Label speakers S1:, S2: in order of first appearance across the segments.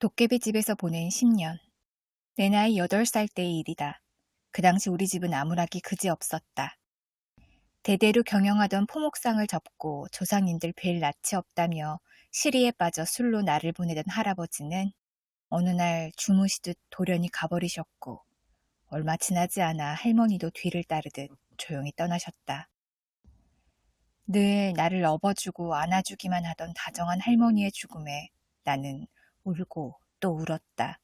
S1: 도깨비 집에서 보낸 10년. 내 나이 8살 때의 일이다. 그 당시 우리 집은 아무락이 그지 없었다. 대대로 경영하던 포목상을 접고 조상님들 뵐 낯이 없다며 시리에 빠져 술로 나를 보내던 할아버지는 어느 날 주무시듯 돌연히 가버리셨고 얼마 지나지 않아 할머니도 뒤를 따르듯 조용히 떠나셨다. 늘 나를 업어주고 안아주기만 하던 다정한 할머니의 죽음에 나는 울고 또 울었다.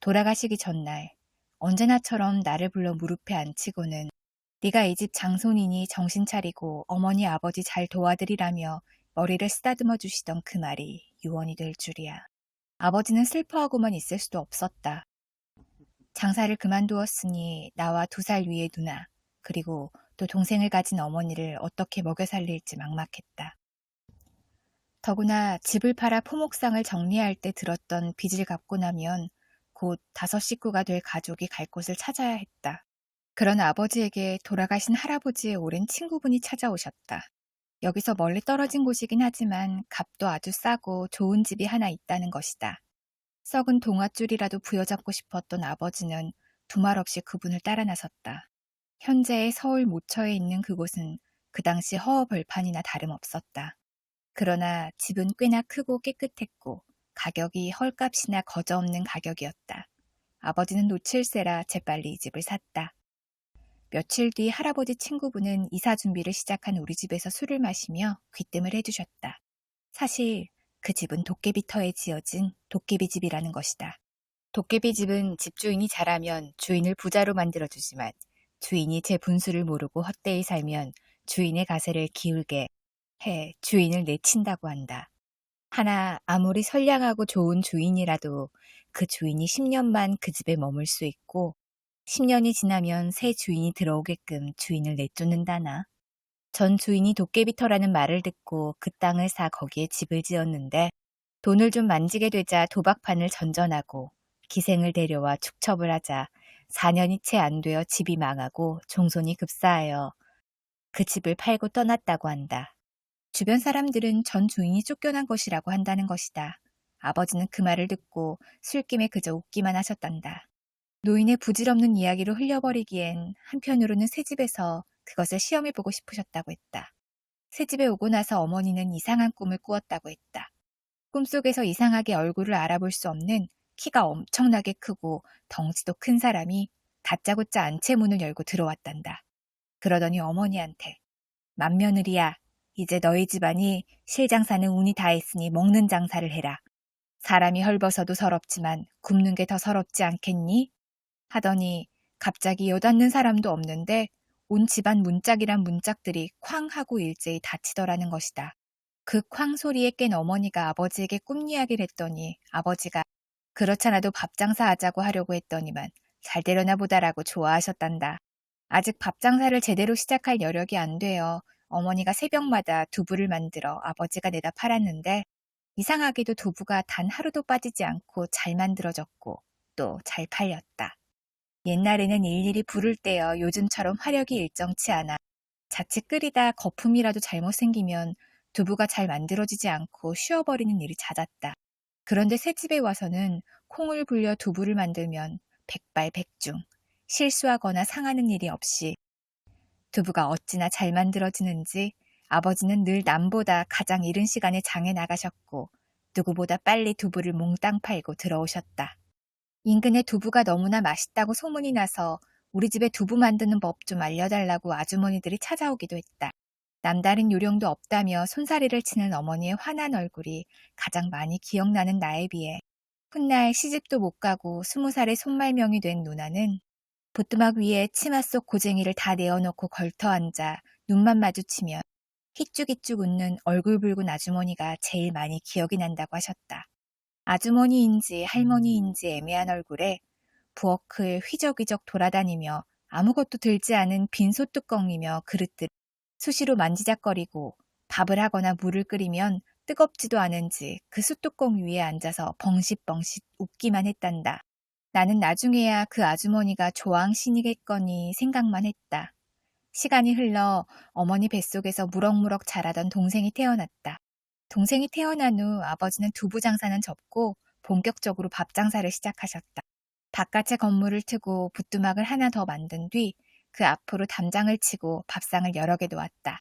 S1: 돌아가시기 전날 언제나처럼 나를 불러 무릎에 앉히고는 네가 이 집 장손이니 정신 차리고 어머니 아버지 잘 도와드리라며 머리를 쓰다듬어 주시던 그 말이 유언이 될 줄이야. 아버지는 슬퍼하고만 있을 수도 없었다. 장사를 그만두었으니 나와 두 살 위의 누나 그리고 또 동생을 가진 어머니를 어떻게 먹여 살릴지 막막했다. 더구나 집을 팔아 포목상을 정리할 때 들었던 빚을 갚고 나면 곧 다섯 식구가 될 가족이 갈 곳을 찾아야 했다. 그런 아버지에게 돌아가신 할아버지의 오랜 친구분이 찾아오셨다. 여기서 멀리 떨어진 곳이긴 하지만 값도 아주 싸고 좋은 집이 하나 있다는 것이다. 썩은 동아줄이라도 부여잡고 싶었던 아버지는 두말 없이 그분을 따라 나섰다. 현재의 서울 모처에 있는 그곳은 그 당시 허허벌판이나 다름없었다. 그러나 집은 꽤나 크고 깨끗했고 가격이 헐값이나 거저없는 가격이었다. 아버지는 놓칠세라 재빨리 이 집을 샀다. 며칠 뒤 할아버지 친구분은 이사 준비를 시작한 우리 집에서 술을 마시며 귀뜸을 해주셨다. 사실 그 집은 도깨비터에 지어진 도깨비 집이라는 것이다. 도깨비 집은 집주인이 잘하면 주인을 부자로 만들어주지만 주인이 제 분수를 모르고 헛되이 살면 주인의 가세를 기울게 해 주인을 내친다고 한다. 하나 아무리 선량하고 좋은 주인이라도 그 주인이 10년만 그 집에 머물 수 있고 10년이 지나면 새 주인이 들어오게끔 주인을 내쫓는다나. 전 주인이 도깨비터라는 말을 듣고 그 땅을 사 거기에 집을 지었는데 돈을 좀 만지게 되자 도박판을 전전하고 기생을 데려와 축첩을 하자 4년이 채 안 되어 집이 망하고 종손이 급사하여 그 집을 팔고 떠났다고 한다. 주변 사람들은 전 주인이 쫓겨난 것이라고 한다는 것이다. 아버지는 그 말을 듣고 술김에 그저 웃기만 하셨단다. 노인의 부질없는 이야기로 흘려버리기엔 한편으로는 새 집에서 그것을 시험해보고 싶으셨다고 했다. 새 집에 오고 나서 어머니는 이상한 꿈을 꾸었다고 했다. 꿈속에서 이상하게 얼굴을 알아볼 수 없는 키가 엄청나게 크고 덩치도 큰 사람이 다짜고짜 안채 문을 열고 들어왔단다. 그러더니 어머니한테 맏며느리야 이제 너희 집안이 실장사는 운이 다 했으니 먹는 장사를 해라. 사람이 헐벗어도 서럽지만 굽는 게 더 서럽지 않겠니? 하더니 갑자기 여닫는 사람도 없는데 온 집안 문짝이란 문짝들이 쾅 하고 일제히 닫히더라는 것이다. 그 쾅 소리에 깬 어머니가 아버지에게 꿈 이야기를 했더니 아버지가 그렇잖아도 밥 장사하자고 하려고 했더니만 잘 되려나 보다라고 좋아하셨단다. 아직 밥 장사를 제대로 시작할 여력이 안 되어 어머니가 새벽마다 두부를 만들어 아버지가 내다 팔았는데 이상하게도 두부가 단 하루도 빠지지 않고 잘 만들어졌고 또 잘 팔렸다. 옛날에는 일일이 불을 떼어 요즘처럼 화력이 일정치 않아 자칫 끓이다 거품이라도 잘못 생기면 두부가 잘 만들어지지 않고 쉬어버리는 일이 잦았다. 그런데 새집에 와서는 콩을 불려 두부를 만들면 백발백중 실수하거나 상하는 일이 없이 두부가 어찌나 잘 만들어지는지 아버지는 늘 남보다 가장 이른 시간에 장에 나가셨고 누구보다 빨리 두부를 몽땅 팔고 들어오셨다. 인근에 두부가 너무나 맛있다고 소문이 나서 우리 집에 두부 만드는 법 좀 알려달라고 아주머니들이 찾아오기도 했다. 남다른 요령도 없다며 손사리를 치는 어머니의 환한 얼굴이 가장 많이 기억나는 나에 비해 훗날 시집도 못 가고 스무 살의 손말명이 된 누나는 보뚜막 위에 치마 속 고쟁이를 다 내어놓고 걸터 앉아 눈만 마주치면 희쭉희쭉 웃는 얼굴 붉은 아주머니가 제일 많이 기억이 난다고 하셨다. 아주머니인지 할머니인지 애매한 얼굴에 부엌을 휘적휘적 돌아다니며 아무것도 들지 않은 빈 소뚜껑이며 그릇들 수시로 만지작거리고 밥을 하거나 물을 끓이면 뜨겁지도 않은지 그 숯뚜껑 위에 앉아서 벙싯벙싯 웃기만 했단다. 나는 나중에야 그 아주머니가 조왕신이겠거니 생각만 했다. 시간이 흘러 어머니 뱃속에서 무럭무럭 자라던 동생이 태어났다. 동생이 태어난 후 아버지는 두부 장사는 접고 본격적으로 밥 장사를 시작하셨다. 바깥에 건물을 트고 부뚜막을 하나 더 만든 뒤 그 앞으로 담장을 치고 밥상을 여러 개 놓았다.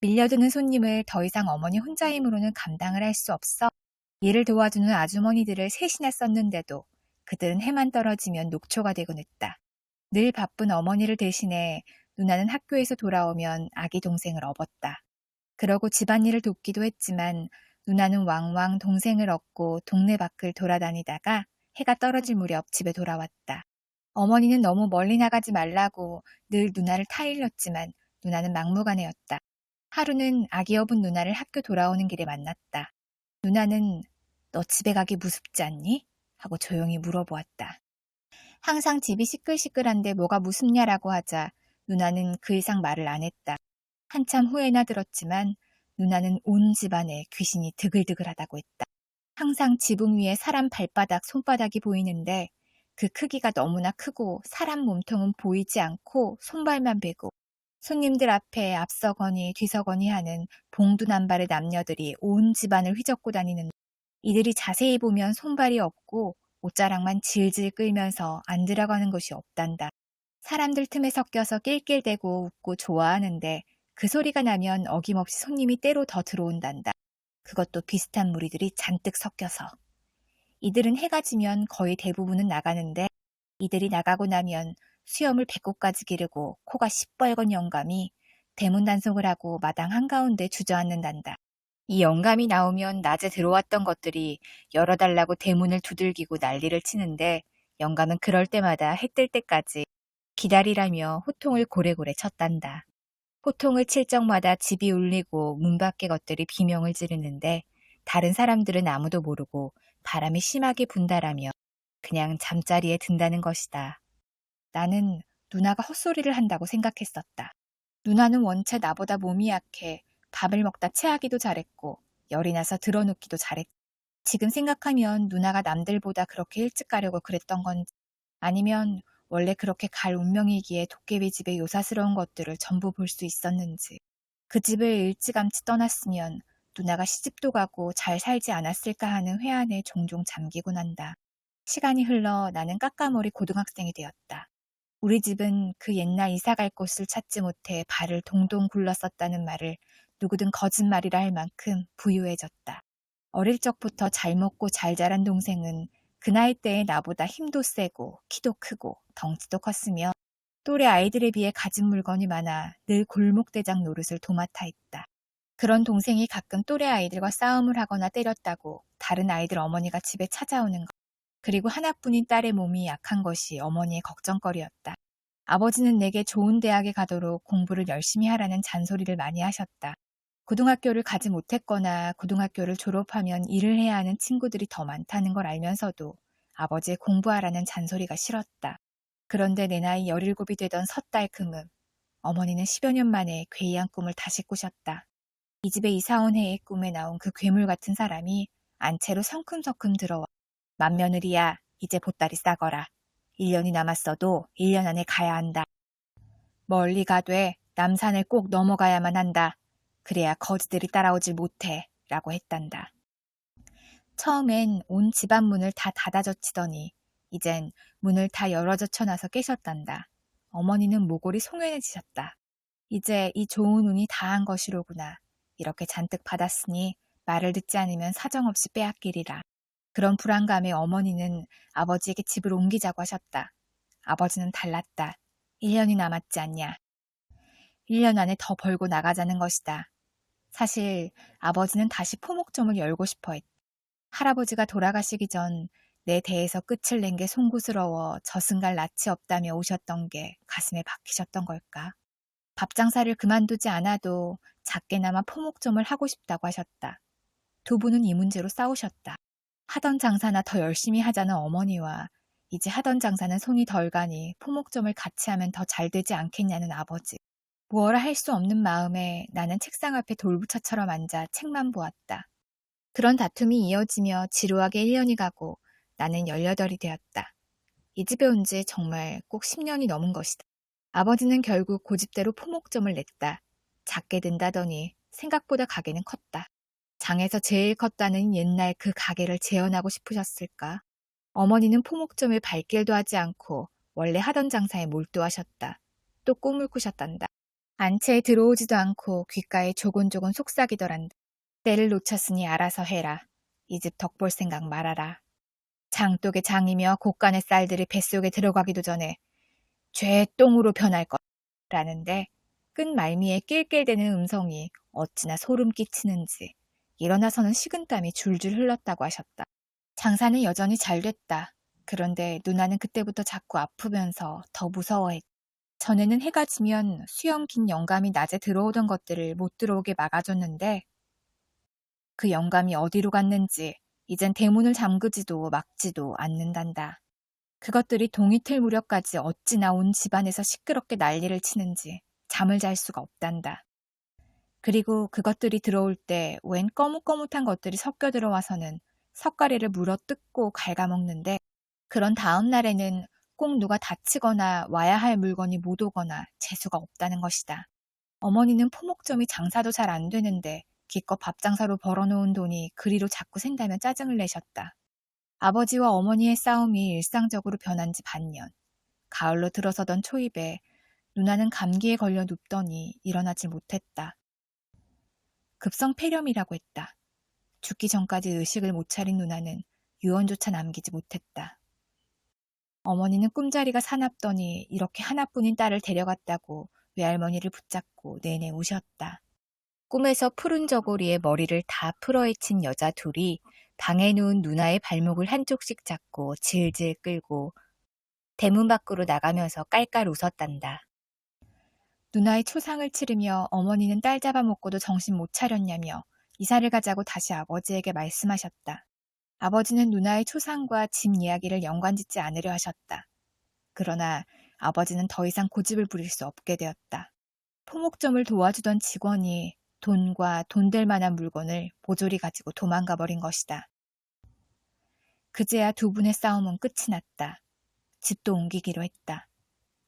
S1: 밀려드는 손님을 더 이상 어머니 혼자 힘으로는 감당을 할 수 없어 일을 도와주는 아주머니들을 셋이나 썼는데도 그들은 해만 떨어지면 녹초가 되곤 했다. 늘 바쁜 어머니를 대신해 누나는 학교에서 돌아오면 아기 동생을 업었다. 그러고 집안일을 돕기도 했지만 누나는 왕왕 동생을 업고 동네 밖을 돌아다니다가 해가 떨어질 무렵 집에 돌아왔다. 어머니는 너무 멀리 나가지 말라고 늘 누나를 타일렀지만 누나는 막무가내였다. 하루는 아기 업은 누나를 학교 돌아오는 길에 만났다. 누나는 너 집에 가기 무섭지 않니? 하고 조용히 물어보았다. 항상 집이 시끌시끌한데 뭐가 무섭냐라고 하자 누나는 그 이상 말을 안 했다. 한참 후에나 들었지만 누나는 온 집안에 귀신이 드글드글하다고 했다. 항상 지붕 위에 사람 발바닥, 손바닥이 보이는데 그 크기가 너무나 크고 사람 몸통은 보이지 않고 손발만 베고 손님들 앞에 앞서거니 뒤서거니 하는 봉두남발의 남녀들이 온 집안을 휘젓고 다니는 이들이 자세히 보면 손발이 없고 옷자락만 질질 끌면서 안 들어가는 것이 없단다. 사람들 틈에 섞여서 낄낄대고 웃고 좋아하는데 그 소리가 나면 어김없이 손님이 때로 더 들어온단다. 그것도 비슷한 무리들이 잔뜩 섞여서. 이들은 해가 지면 거의 대부분은 나가는데 이들이 나가고 나면 수염을 배꼽까지 기르고 코가 시뻘건 영감이 대문 단속을 하고 마당 한가운데 주저앉는단다. 이 영감이 나오면 낮에 들어왔던 것들이 열어달라고 대문을 두들기고 난리를 치는데 영감은 그럴 때마다 해 뜰 때까지 기다리라며 호통을 고래고래 쳤단다. 호통을 칠 적마다 집이 울리고 문 밖의 것들이 비명을 지르는데 다른 사람들은 아무도 모르고 바람이 심하게 분다라며 그냥 잠자리에 든다는 것이다. 나는 누나가 헛소리를 한다고 생각했었다. 누나는 원체 나보다 몸이 약해 밥을 먹다 체하기도 잘했고 열이 나서 드러눕기도 잘했. 지금 생각하면 누나가 남들보다 그렇게 일찍 가려고 그랬던 건지 아니면 원래 그렇게 갈 운명이기에 도깨비 집의 요사스러운 것들을 전부 볼 수 있었는지 그 집을 일찌감치 떠났으면 누나가 시집도 가고 잘 살지 않았을까 하는 회한에 종종 잠기곤 한다. 시간이 흘러 나는 까까머리 고등학생이 되었다. 우리 집은 그 옛날 이사 갈 곳을 찾지 못해 발을 동동 굴렀었다는 말을 누구든 거짓말이라 할 만큼 부유해졌다. 어릴 적부터 잘 먹고 잘 자란 동생은 그 나이 때에 나보다 힘도 세고 키도 크고 덩치도 컸으며 또래 아이들에 비해 가진 물건이 많아 늘 골목대장 노릇을 도맡아 있다. 그런 동생이 가끔 또래 아이들과 싸움을 하거나 때렸다고 다른 아이들 어머니가 집에 찾아오는 것. 그리고 하나뿐인 딸의 몸이 약한 것이 어머니의 걱정거리였다. 아버지는 내게 좋은 대학에 가도록 공부를 열심히 하라는 잔소리를 많이 하셨다. 고등학교를 가지 못했거나 고등학교를 졸업하면 일을 해야 하는 친구들이 더 많다는 걸 알면서도 아버지의 공부하라는 잔소리가 싫었다. 그런데 내 나이 17이 되던 섣달 금음, 어머니는 10여 년 만에 괴이한 꿈을 다시 꾸셨다. 이 집에 이사온 해의 꿈에 나온 그 괴물 같은 사람이 안채로 성큼성큼 들어와 맏며느리야 이제 보따리 싸거라. 1년이 남았어도 1년 안에 가야 한다. 멀리 가되 남산을 꼭 넘어가야만 한다. 그래야 거지들이 따라오질 못해. 라고 했단다. 처음엔 온 집안 문을 다 닫아젖히더니 이젠 문을 다 열어젖혀놔서 깨셨단다. 어머니는 모골이 송연해지셨다. 이제 이 좋은 운이 다한 것이로구나. 이렇게 잔뜩 받았으니 말을 듣지 않으면 사정없이 빼앗기리라. 그런 불안감에 어머니는 아버지에게 집을 옮기자고 하셨다. 아버지는 달랐다. 1년이 남았지 않냐. 1년 안에 더 벌고 나가자는 것이다. 사실 아버지는 다시 포목점을 열고 싶어 했다. 할아버지가 돌아가시기 전 내 대에서 끝을 낸 게 송구스러워 저승갈 낯이 없다며 오셨던 게 가슴에 박히셨던 걸까. 밥 장사를 그만두지 않아도 작게나마 포목점을 하고 싶다고 하셨다. 두 분은 이 문제로 싸우셨다. 하던 장사나 더 열심히 하자는 어머니와 이제 하던 장사는 손이 덜 가니 포목점을 같이 하면 더 잘 되지 않겠냐는 아버지. 무엇라 할수 없는 마음에 나는 책상 앞에 돌부처처럼 앉아 책만 보았다. 그런 다툼이 이어지며 지루하게 1년이 가고 나는 18이 되었다. 이 집에 온 지 정말 꼭 10년이 넘은 것이다. 아버지는 결국 고집대로 포목점을 냈다. 작게 된다더니 생각보다 가게는 컸다. 장에서 제일 컸다는 옛날 그 가게를 재현하고 싶으셨을까? 어머니는 포목점을 발길도 하지 않고 원래 하던 장사에 몰두하셨다. 또 꿈을 꾸셨단다. 안채에 들어오지도 않고 귓가에 조곤조곤 속삭이더란다. 때를 놓쳤으니 알아서 해라. 이 집 덕볼 생각 말아라. 장독의 장이며 곳간의 쌀들이 뱃속에 들어가기도 전에 죄의 똥으로 변할 것. 라는데 끝 말미에 낄낄대는 음성이 어찌나 소름 끼치는지 일어나서는 식은땀이 줄줄 흘렀다고 하셨다. 장사는 여전히 잘 됐다. 그런데 누나는 그때부터 자꾸 아프면서 더 무서워했다. 전에는 해가 지면 수염 긴 영감이 낮에 들어오던 것들을 못 들어오게 막아줬는데 그 영감이 어디로 갔는지 이젠 대문을 잠그지도 막지도 않는단다. 그것들이 동이틀 무렵까지 어찌나 온 집안에서 시끄럽게 난리를 치는지 잠을 잘 수가 없단다. 그리고 그것들이 들어올 때웬 거뭇거뭇한 것들이 섞여 들어와서는 석가래를 물어 뜯고 갉아먹는데 그런 다음 날에는 꼭 누가 다치거나 와야 할 물건이 못 오거나 재수가 없다는 것이다. 어머니는 포목점이 장사도 잘 안 되는데 기껏 밥 장사로 벌어놓은 돈이 그리로 자꾸 샌다며 짜증을 내셨다. 아버지와 어머니의 싸움이 일상적으로 변한 지 반년. 가을로 들어서던 초입에 누나는 감기에 걸려 눕더니 일어나질 못했다. 급성 폐렴이라고 했다. 죽기 전까지 의식을 못 차린 누나는 유언조차 남기지 못했다. 어머니는 꿈자리가 사납더니 이렇게 하나뿐인 딸을 데려갔다고 외할머니를 붙잡고 내내 우셨다. 꿈에서 푸른 저고리에 머리를 다 풀어헤친 여자 둘이 방에 누운 누나의 발목을 한쪽씩 잡고 질질 끌고 대문 밖으로 나가면서 깔깔 웃었단다. 누나의 초상을 치르며 어머니는 딸 잡아먹고도 정신 못 차렸냐며 이사를 가자고 다시 아버지에게 말씀하셨다. 아버지는 누나의 초상과 집 이야기를 연관짓지 않으려 하셨다. 그러나 아버지는 더 이상 고집을 부릴 수 없게 되었다. 포목점을 도와주던 직원이 돈과 돈 될 만한 물건을 모조리 가지고 도망가 버린 것이다. 그제야 두 분의 싸움은 끝이 났다. 집도 옮기기로 했다.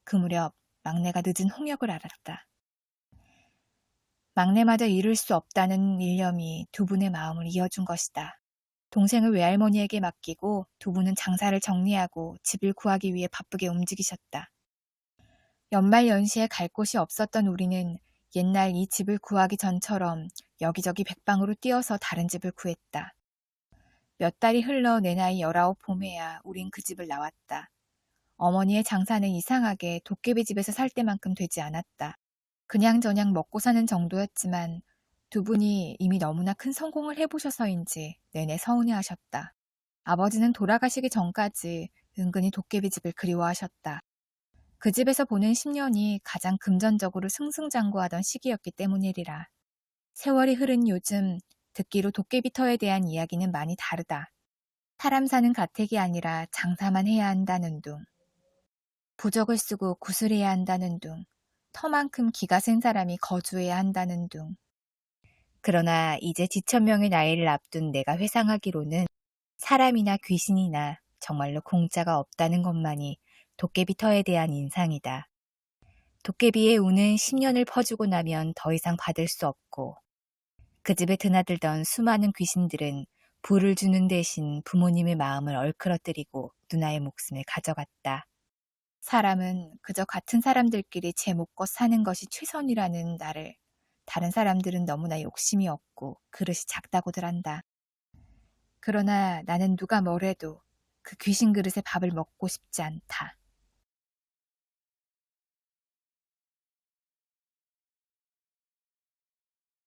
S1: 그 무렵 막내가 늦은 홍역을 알았다. 막내마저 이룰 수 없다는 일념이 두 분의 마음을 이어준 것이다. 동생을 외할머니에게 맡기고 두 분은 장사를 정리하고 집을 구하기 위해 바쁘게 움직이셨다. 연말 연시에 갈 곳이 없었던 우리는 옛날 이 집을 구하기 전처럼 여기저기 백방으로 뛰어서 다른 집을 구했다. 몇 달이 흘러 내 나이 열아홉 봄에야 우린 그 집을 나왔다. 어머니의 장사는 이상하게 도깨비 집에서 살 때만큼 되지 않았다. 그냥저냥 먹고 사는 정도였지만 두 분이 이미 너무나 큰 성공을 해보셔서인지 내내 서운해 하셨다. 아버지는 돌아가시기 전까지 은근히 도깨비 집을 그리워하셨다. 그 집에서 보낸 10년이 가장 금전적으로 승승장구하던 시기였기 때문이리라. 세월이 흐른 요즘 듣기로 도깨비터에 대한 이야기는 많이 다르다. 사람 사는 가택이 아니라 장사만 해야 한다는 둥. 부적을 쓰고 구슬해야 한다는 둥. 터만큼 기가 센 사람이 거주해야 한다는 둥. 그러나 이제 지천명의 나이를 앞둔 내가 회상하기로는 사람이나 귀신이나 정말로 공짜가 없다는 것만이 도깨비터에 대한 인상이다. 도깨비의 운은 10년을 퍼주고 나면 더 이상 받을 수 없고 그 집에 드나들던 수많은 귀신들은 불을 주는 대신 부모님의 마음을 얼크러뜨리고 누나의 목숨을 가져갔다. 사람은 그저 같은 사람들끼리 제 몫껏 사는 것이 최선이라는 나를 다른 사람들은 너무나 욕심이 없고 그릇이 작다고들 한다. 그러나 나는 누가 뭐래도 그 귀신 그릇에 밥을 먹고 싶지 않다.